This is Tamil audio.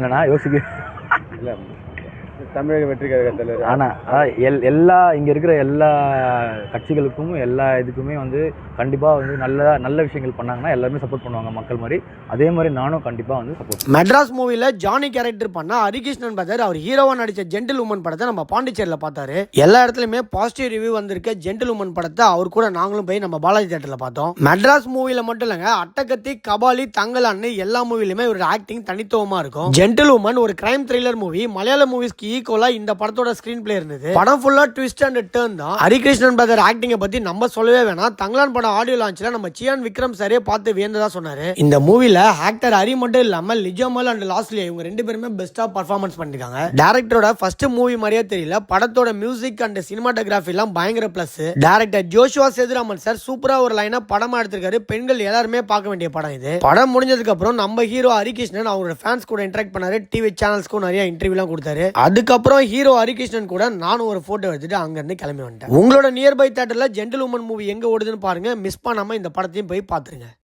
என்னன்னா யோசிக்க? இல்லை தமிழக வெற்றி கழக தலைவர். ஆனால் எல் எல்லா இங்கே இருக்கிற எல்லா கட்சிகளுக்கும் எல்லா இதுக்குமே வந்து கண்டிப்பாக வந்து நல்ல நல்ல விஷயங்கள் பண்ணாங்கன்னா எல்லாருமே சப்போர்ட் பண்ணுவாங்க மக்கள் மாதிரி. அதே மாதிரி நானும் கண்டிப்பாக வந்து சப்போர்ட் மெட்ராஸ் மூவில ஜானி கேரக்டர் பண்ண ஹரிகிருஷ்ணன் பிரதர் அவர் ஹீரோவா நடிச்ச ஜென்டில் உமன் படத்தை நம்ம பாண்டிச்சேரியில பார்த்தாரு. எல்லா இடத்துலயுமே பாசிட்டிவ் ரிவ்யூ வந்திருக்க. ஜென்டில் உமன் படத்தை அவர் கூட நாங்களும் போய் நம்ம பாலாஜி தேட்டர்ல பார்த்தோம். மெட்ராஸ் மூவில மட்டும் இல்லைங்க அட்டகத்தி கபாலி தங்கலான்னு எல்லா மூவிலுமே இவரோட ஆக்டிங் தனித்துவமா இருக்கும். ஜென்டில் உமன் ஒரு கிரைம் த்ரில்லர் மூவி மலையாள மூவிஸ்க்கு ஈக்குவலா இந்த படத்தோட ஸ்கிரீன் பிளே இருந்தது. படம் ஃபுல்லா ட்விஸ்ட் அண்ட் டேர்ன் தான். ஹரிகிருஷ்ணன் பிரதர் ஆக்டிங்கை பத்தி நம்ம சொல்லவே வேணாம். தங்கலான் படம் ஆடியோ லான்ச்ல நம்ம சியான் விக்ரம் சாரே பார்த்து வியந்ததா சொன்னாரு. இந்த மூவில ஆக்டர் ஹரி மட்டும் இல்லாம லிஜோமல் அண்ட் லாஸ்ட்லியா இவங்க ரெண்டு பேருமே பெஸ்டா பர்ஃபார்மன்ஸ் பண்ணிருக்காங்க. டேரக்டரோட ஃபர்ஸ்ட் மூவி மாதிரியே தெரியல. படத்தோட மியூசிக் அண்ட் சினிமாட்டோகிராஃபி எல்லாம் பயங்கர plus director Joshua Sethuraman sir சூப்பரா ஒரு லைனா படமா எடுத்திருக்காரு. பெண்கள் எல்லாருமே பார்க்க வேண்டிய படம் இது. படம் முடிஞ்சதுக்கு அப்புறம் நம்ம ஹீரோ ஹரிகிருஷ்ணன் அவரோட ஃபேன்ஸ் கூட இன்டராக்ட் பண்ணாரு. டிவி சேனல்ஸ்க்கும் நிறைய இன்டர்வியூலாம் கொடுத்தாரு. அதுக்கப்புறம் ஹீரோ ஹரிகிருஷ்ணன் கூட நானும் ஒரு ஃபோட்டோ எடுத்துட்டு அங்கேருந்து கிளம்பி வந்துட்டேன். உங்களோட நியர்பை தேட்டரில் ஜென்டில் உமன் மூவி எங்கே ஓடுதுன்னு பாருங்கள் மிஸ் பண்ணாமல் இந்த படத்தையும் போய் பார்த்துருங்க.